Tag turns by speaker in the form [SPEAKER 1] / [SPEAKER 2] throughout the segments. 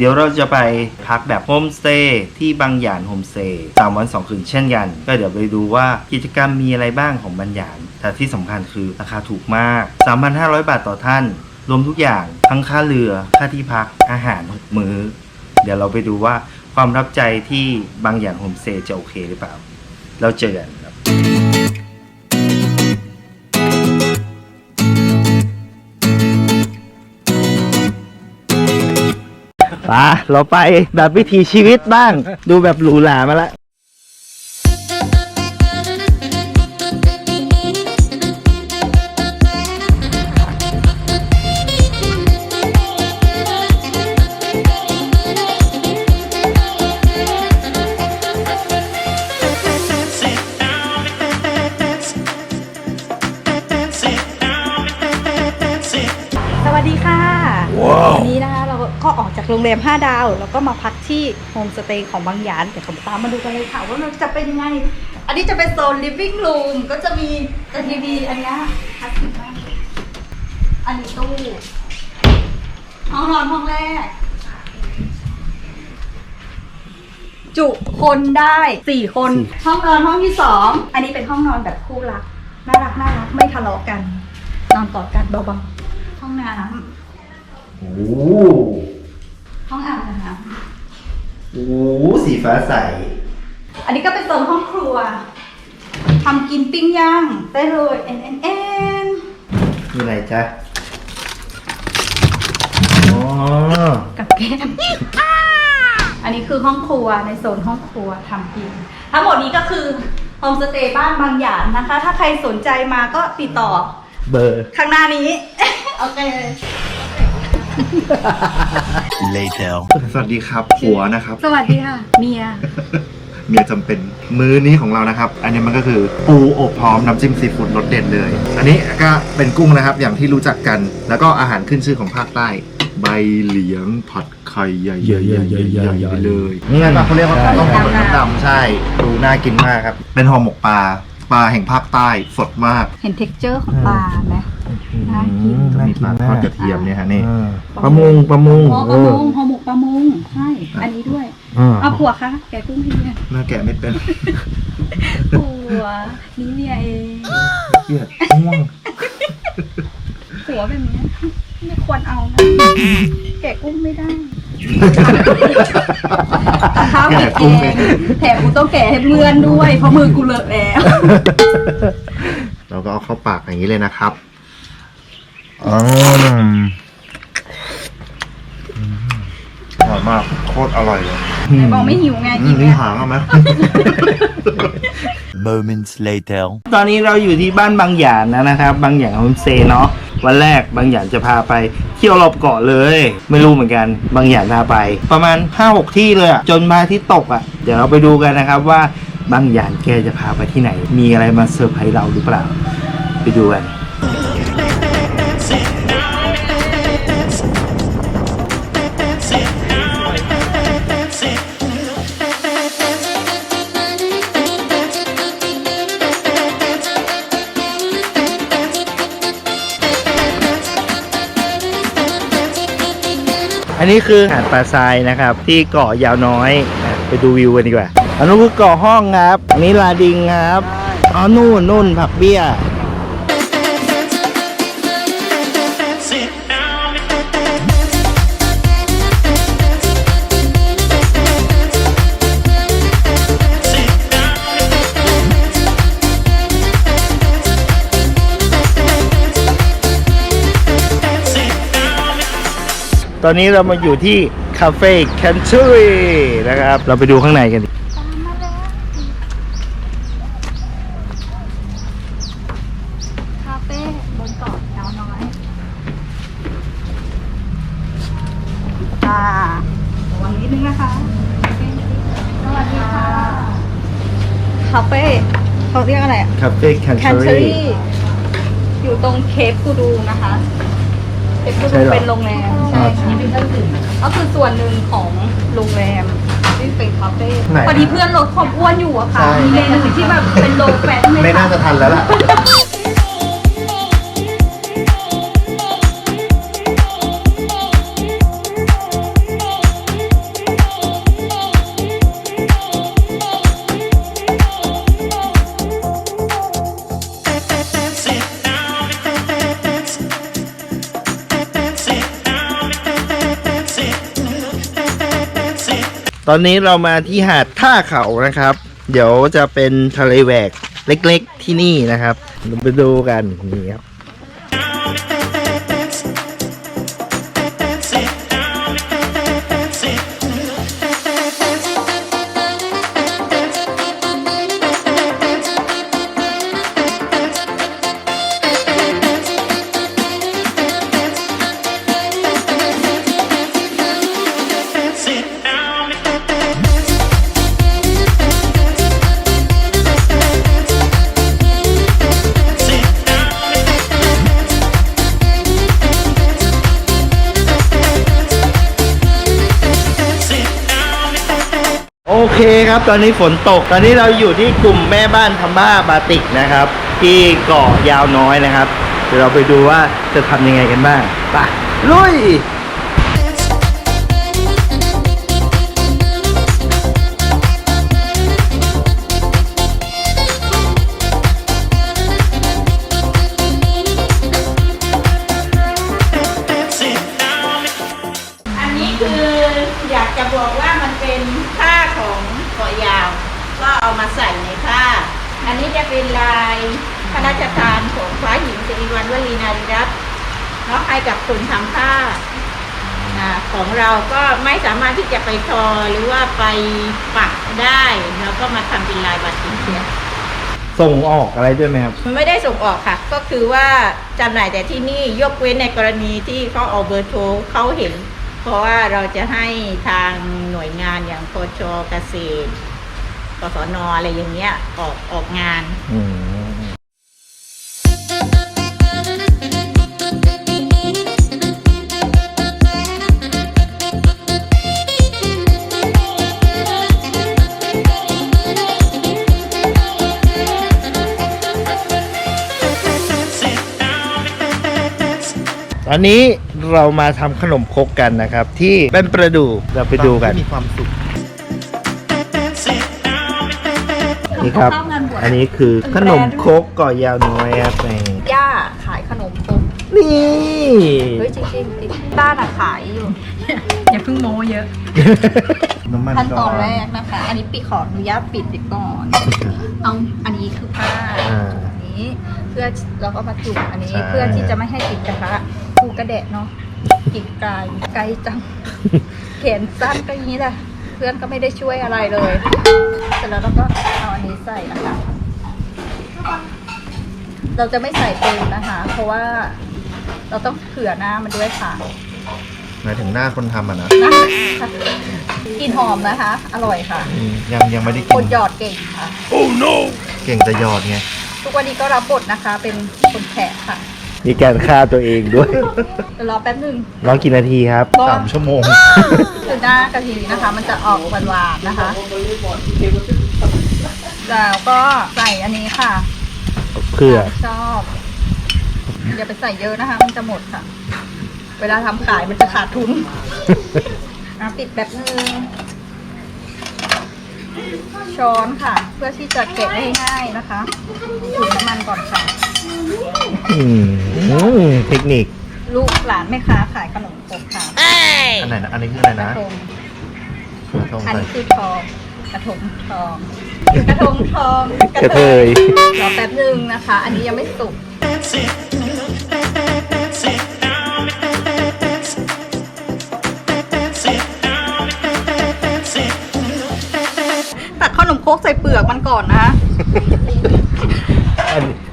[SPEAKER 1] เดี๋ยวเราจะไปพักแบบโฮมสเตย์ที่บางหยานโฮมสเตย์สามวันสองคืนเช่นกัน ก็เดี๋ยวไปดูว่ากิจกรรมมีอะไรบ้างของบางหยาน แต่ที่สำคัญคือราคาถูกมาก 3,500 บาทต่อท่าน รวมทุกอย่างทั้งค่าเรือค่าที่พักอาหารมื้อ เดี๋ยวเราไปดูว่าความรับใจที่บางหยานโฮมสเตย์จะโอเคหรือเปล่า เราเจอกัน ปะเราไปแบบวิถีชีวิตบ้าง ดูแบบหรูหรามาแล้ว
[SPEAKER 2] ออกจากโรงแรม 5 ดาว แล้วก็มาพักที่โฮมสเตย์ของบางหยานเดี๋ยวผมตามมาดูกันเลยค่ะว่ามันจะเป็นยังไง อันนี้จะเป็นโซน living room ก็จะมีแต่ทีวีอันเนี้ยคลาสสิกมากอันนี้ตู้ห้องนอนห้องแรก จุคนได้สี่คน ห้องนอนห้องที่สองอันนี้เป็นห้องนอนแบบคู่รักน่ารักน่ารักไม่ทะเลาะกัน นอนกอดกันเบาๆห้องน้ำ
[SPEAKER 1] โอ้
[SPEAKER 2] ห้องอาบน้
[SPEAKER 1] โหสีฟ้าใสำ
[SPEAKER 2] อันนี้ก็เป็นโซนห้องครัวทำกินปิ้งย่างได้เลยเอ็นเอ็นเอ็น
[SPEAKER 1] มีอะไรจ๊ะอ๋อ
[SPEAKER 2] กับแก้มอันนี้คือห้องครัวในโซนห้องครัวทำกิน ทั้งหมดนี้ก็คือโฮมสเตย์บ้านบางอย่างนะคะ ถ้าใครสนใจมาก็ติดต่อ
[SPEAKER 1] เบอร์
[SPEAKER 2] ข้างหน้านี้ โอเค
[SPEAKER 3] Later.
[SPEAKER 4] สวัสดีครับหัวนะครับ
[SPEAKER 2] สวัสดีค่ะ เมีย
[SPEAKER 4] เมียจำเป็นมื้อนี้ของเรานะครับ อันนี้มันก็คือปูอบพร้อมน้ำจิ้มซีฟู้ดรสเด็ดเลย อันนี้ก็เป็นกุ้งนะครับอย่างที่รู้จักกัน แล้วก็อาหารขึ้นชื่อของภาคใต้ ใบเหลียงผัดไข่ใหญ่ๆ
[SPEAKER 1] เยอะๆๆๆๆ
[SPEAKER 4] ใหญ่ๆไปเลย
[SPEAKER 1] อืม
[SPEAKER 4] ใช่ปะเขาเรียกว่า
[SPEAKER 1] ใช่
[SPEAKER 4] ต้มหมกน้ำดำใช่ ดูน่ากินมากครับ เป็นห่อหมกปลา ปลาแห่งภาคใต้สดมาก
[SPEAKER 2] เห็นเท็กเจอร์ของปลาไหม น่ากิน
[SPEAKER 1] น่า
[SPEAKER 4] มี
[SPEAKER 1] กิ
[SPEAKER 4] ป
[SPEAKER 1] น
[SPEAKER 4] ลาท
[SPEAKER 1] มา
[SPEAKER 4] อด
[SPEAKER 1] ก
[SPEAKER 4] กระเทียมเนี่ยฮะนี่
[SPEAKER 1] อ่าปลามุงปลามุง
[SPEAKER 2] อ๋อปลามุงห่อหมกปลามุงใช่ อันนี้ด้วย
[SPEAKER 1] อ่า
[SPEAKER 2] เอาผัวคะแกะกุ้งให้เมีย
[SPEAKER 4] น่าแกะไม่เป็น
[SPEAKER 2] ผัวนี่เมียเอง
[SPEAKER 4] เครียดง่วง
[SPEAKER 2] ผัวแบบเนี้ยไม่ควรเอานะแกะกุ้งไม่ได้ ข้าวผิด
[SPEAKER 4] แกะกุ้งไม่
[SPEAKER 2] แก
[SPEAKER 4] ได้
[SPEAKER 2] งแถมกูต้องแกะให้เพื่อนด้วย เพราะมือกูเลอะแล้ว
[SPEAKER 4] เราก็เอาเข้าปากอย่างนี้เลยนะครับ
[SPEAKER 1] อืม
[SPEAKER 4] อร่อยมาก โคตรอร่อยเลย
[SPEAKER 2] บอกไม่หิวไง
[SPEAKER 4] อื
[SPEAKER 2] กิ
[SPEAKER 4] ม
[SPEAKER 2] น
[SPEAKER 4] นี่
[SPEAKER 2] แล้ว
[SPEAKER 4] หางเอาไหม
[SPEAKER 3] Moments later.
[SPEAKER 1] ตอนนี้เราอยู่ที่บ้านบางหยานแล้วนะครับ บางหยานโฮมสเตย์เนาะวันแรกบางหยานจะพาไป เที่ยวรอบเกาะเลย ไม่รู้เหมือนกันบางอย่านพาไป ประมาณ 5-6 ที่เลยอะจนมาที่ตกอะเดี๋ยวเราไปดูกันนะครับว่าบางอย่างแกจะพาไปที่ไหน มีอะไรมาเซอร์ไพรส์เราหรือเปล่า ไปดูกัน นี้คือหาดปลาทรายนะครับ ที่เกาะยาวน้อยอะไปดูวิวกันดีกว่าอันนู้นคือเกาะห้องครับอันนี้ลาดิงครับอ๋อนู่นนู่นผักเบี้ย ตอนนี้เรามาอยู่ที่คาเฟ่แคนชูรีนะครับ เราไปดูข้างในกันดิ
[SPEAKER 2] คาเฟ่บนเกาะยาวน้อยอ่าระวังนิดนึงนะคะ สวัสดีค่ะ คาเฟ่เขาเรียกอะไรอะ
[SPEAKER 1] คาเฟ่แคน
[SPEAKER 2] แค
[SPEAKER 1] ชู
[SPEAKER 2] นเชอ
[SPEAKER 1] รี
[SPEAKER 2] รี่อยู่ตรงเคปกูดูนะคะ เคปกู
[SPEAKER 1] ใช่
[SPEAKER 2] ดู
[SPEAKER 1] เหรอ
[SPEAKER 2] เป็นโรงแรมใช่ค่ะก็คือส่วนหนึ่งของโรงแรมที่เป็นคาเฟ่
[SPEAKER 4] ไหน
[SPEAKER 2] พอดีเพื่อนลดความอ้วนอยู่อะค่ะ
[SPEAKER 4] ใช่
[SPEAKER 2] มีเมนูที่แบบเป็นโลแฟตไหม
[SPEAKER 4] ไม่น่า
[SPEAKER 2] คะ
[SPEAKER 4] จะทันแล้วล่ะ
[SPEAKER 1] ตอนนี้เรามาที่หาดท่าเขานะครับ เดี๋ยวจะเป็นทะเลแหวกเล็กๆที่นี่นะครับเราไปดูกันนี่ครับ เคครับ ตอนนี้ฝนตก ตอนนี้เราอยู่ที่กลุ่มแม่บ้านทำบ้าบาติกนะครับ ที่เกาะยาวน้อยนะครับ เดี๋ยวเราไปดูว่าจะทำยังไงกันบ้างไปลุย
[SPEAKER 5] ให้กับคนทำผ้าอ่าของเราก็ไม่สามารถที่จะไปทอหรือว่าไปปักได้เราก็มาทำเป็นลายบาติกเสีย
[SPEAKER 1] ส่งออกอะไรด้วยไหมครับ
[SPEAKER 5] ไม่ได้ส่งออกค่ะ ก็คือว่าจำหน่ายแต่ที่นี่ยกเว้นในกรณีที่เขาเอาเบอร์โทรเขาเห็น เพราะว่าเราจะให้ทางหน่วยงานอย่างพชเกษตรกศนอะไรอย่างเงี้ยออกออกงาน
[SPEAKER 1] อืมตอนนี้เรามาทำขนมครกกันนะครับ ที่เป็นประดูเราไปดูกัน
[SPEAKER 4] มีความสุข
[SPEAKER 1] นี่ครับ
[SPEAKER 2] เข้างานบวช
[SPEAKER 1] อันนี้คือขนมครกก่อยาวน้อยครับนี่
[SPEAKER 2] ย่าขายขนมครก
[SPEAKER 1] นี่
[SPEAKER 2] เฮ้ยจริงๆจริงบ้านอะขายอยู่อย่าเพิ่งโม้เยอะ
[SPEAKER 4] น้ำมัน
[SPEAKER 2] ขั้นตอน
[SPEAKER 4] ก่
[SPEAKER 2] แรกนะคะ อันนี้ปิดขออนุญาตปิดไปก่อนเอาอันนี้คือผ้า
[SPEAKER 1] อ่า
[SPEAKER 2] อันนี้เพื่อเราก็มาจุ่มอันนี้
[SPEAKER 1] ใช่
[SPEAKER 2] เพื่อที่จะไม่ให้ติดกระทะ กูกระแดะเนาะกิดไกลไกลจังเขียนสั้นก็อย่างนี้แหละ เพื่อนก็ไม่ได้ช่วยอะไรเลย เสร็จแล้วเราก็เอาอันนี้ใส่นะคะ เราจะไม่ใส่เต็มนะคะ เพราะว่าเราต้องเผื่อหน้ามันด้วยค่ะ
[SPEAKER 4] หมายถึงหน้าคนทำอะนะ
[SPEAKER 2] กลินหอมนะคะ อร่อยค่ะ
[SPEAKER 4] อืมยังยังไม่ได้
[SPEAKER 2] ค
[SPEAKER 4] กิ
[SPEAKER 2] น
[SPEAKER 4] น
[SPEAKER 2] หยอดเก่งค่ะ
[SPEAKER 4] เก่งแต่หยอดไง
[SPEAKER 2] ทุกวันนี้ก็รับบทนะคะ เป็นคนแขกค่ะ
[SPEAKER 1] มีการฆ่าตัวเองด้วย
[SPEAKER 2] เดี๋ยวรอแป๊บหนึ่ง
[SPEAKER 1] ร้องกี่นาทีครับ
[SPEAKER 2] ก็
[SPEAKER 4] สามชั่วโมง
[SPEAKER 2] คือหน้ากะทินะคะ มันจะออกหวานๆนะคะแล้วก็ใส่อันนี้ค่ะ
[SPEAKER 1] เพื่อ
[SPEAKER 2] ชอบอย่าไปใส่เยอะนะคะ มันจะหมดค่ะ เวลาทำขายมันจะขาดทุนอะปิดแบบนึงช้อนค่ะ เพื่อที่จะเก็บได้ง่ายนะคะถุงน้ำมันก่อนค่ะ
[SPEAKER 1] อืม เทคนิค
[SPEAKER 2] ลูกหลานแม่ค้าขายขนมครกค่ะ
[SPEAKER 4] อันไหนนะ อันนี้คืออะไร
[SPEAKER 2] กระ
[SPEAKER 4] นะ
[SPEAKER 2] ทง
[SPEAKER 4] กระทง
[SPEAKER 2] อัน
[SPEAKER 4] ใส่
[SPEAKER 2] นี้คือทองกระทงทองกระทงทอง
[SPEAKER 1] กระเทย
[SPEAKER 2] รอแป๊บนึงนะคะ อันนี้ยังไม่สุกตัดขนมโครกใส่เปลือกมันก่อนนะ
[SPEAKER 1] อันนี้
[SPEAKER 2] แล้ว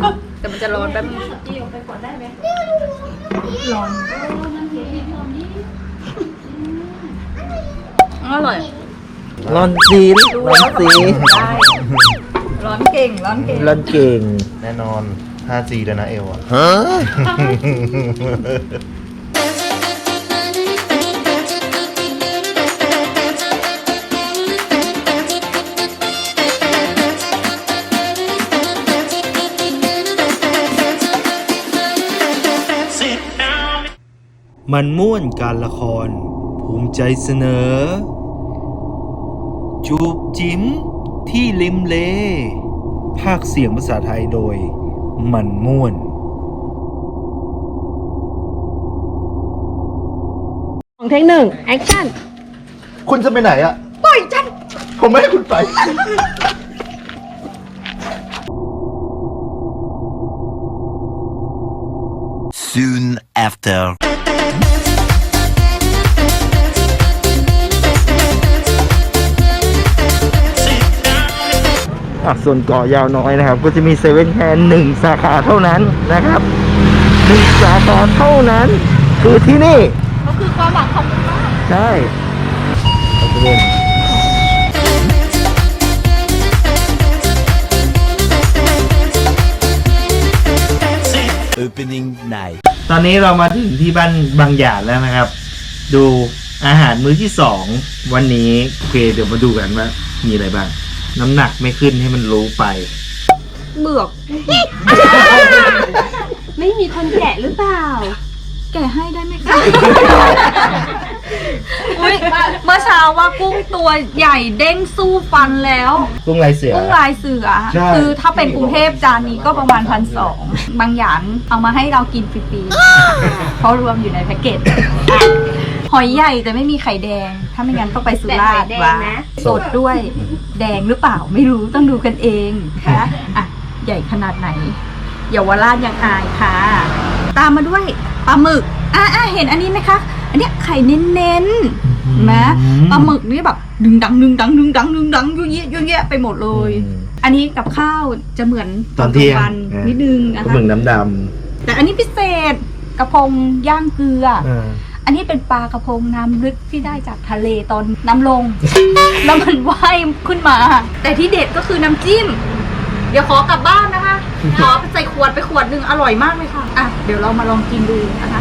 [SPEAKER 2] ก็กิน แต่มันจะร้อนแป๊บนึงร้อนอร่อย
[SPEAKER 1] ร้อนซีน
[SPEAKER 2] ดู
[SPEAKER 1] ร้อน
[SPEAKER 2] แล้ว
[SPEAKER 1] ซี
[SPEAKER 2] ทำไมได้ ร้อนเก่ง ร้อนเก่ง
[SPEAKER 1] ร้อนเก่ง
[SPEAKER 4] แน่นอน 5G เลยนะเอวอะ
[SPEAKER 1] ฮะ มันม่วนการละคร ภูมิใจเสนอ จูบจิ้มที่ริมเล ภาคเสียงภาษาไทยโดย มันม่วน
[SPEAKER 2] อของเทคหนึ่งแอคชั่น
[SPEAKER 4] คุณจะไปไหนอะ
[SPEAKER 2] ปล่อยฉัน
[SPEAKER 4] ผมไม่ให้คุณไป
[SPEAKER 3] Soon after.
[SPEAKER 1] อะส่วนเกาะยาวน้อยนะครับ ก็จะมีเซเว่นแค่หนึ่งสาขาเท่านั้นนะครับหนึ่งสาขาเท่านั้น คือที่นี่
[SPEAKER 2] ก็คือความหวังของคุณบ้าน
[SPEAKER 1] ใช่เราจะเล่น
[SPEAKER 3] Opening night.
[SPEAKER 1] ตอนนี้เรามาถึงที่บ้านบางหยาดแล้วนะครับ ดูอาหารมื้อที่สองวันนี้โอเคเดี๋ยวมาดูกันว่ามีอะไรบ้าง น้ำหนักไม่ขึ้นให้มันรู้ไป
[SPEAKER 2] เบือก ไม่มีคนแกะหรือเปล่า แกะให้ได้ไหมคะ อุ้ยเมื่อเช้าว่ากุ้งตัวใหญ่เด้งสู้ฟันแล้ว
[SPEAKER 1] กุ้งลายเสือ
[SPEAKER 2] กุ้งลายเสือ
[SPEAKER 1] ใช่
[SPEAKER 2] คือถ้าเป็นกรุงเทพจานนี้ก็ประมาณพันสองบางอย่างเอามาให้เรากินฟรีๆเพราะรวมอยู่ในแพ็กเกจอะ หอยใหญ่แต่ไม่มีไข่แดง ถ้าไม่งั้นต้องไปสุราษฎร์ว่าสดด้วย แดงหรือเปล่าไม่รู้ต้องดูกันเองค่ะอะใหญ่ขนาดไหนเยาวราชยังอายค่ะ ตามมาด้วยปลาหมึกอะอะเห็นอันนี้ไหมคะ อันเนี้ยไข่เน้นๆเห็นไหมปลาหมึกนี่แบบดึงดังดึงดังดึงดังดึงดังยุ่ยเยะยุ่ยแยะไปหมดเลย
[SPEAKER 1] อืม
[SPEAKER 2] อันนี้กับข้าวจะเหมือน
[SPEAKER 1] ตอนเที่ยง
[SPEAKER 2] กลาวัน
[SPEAKER 1] อะ
[SPEAKER 2] นิดนึงนะ
[SPEAKER 1] ก็
[SPEAKER 2] คะ
[SPEAKER 1] เหมือนน้ำด
[SPEAKER 2] แต่อันนี้พิเศษกระพงย่างเกลือำอ อันนี้เป็นปลากระพงน้ำลึกที่ได้จากทะเลตอนน้ำลง แล้วมันว่ายขึ้นมา แต่ที่เด็ดก็คือน้ำจิ้ม เดี๋ยวขอกลับบ้านนะคะ ขอใส่ขวดไปขวดหนึ่งอร่อยมากเลยค่ะ อะ เดี๋ยวเรามาลองกินดูนะคะ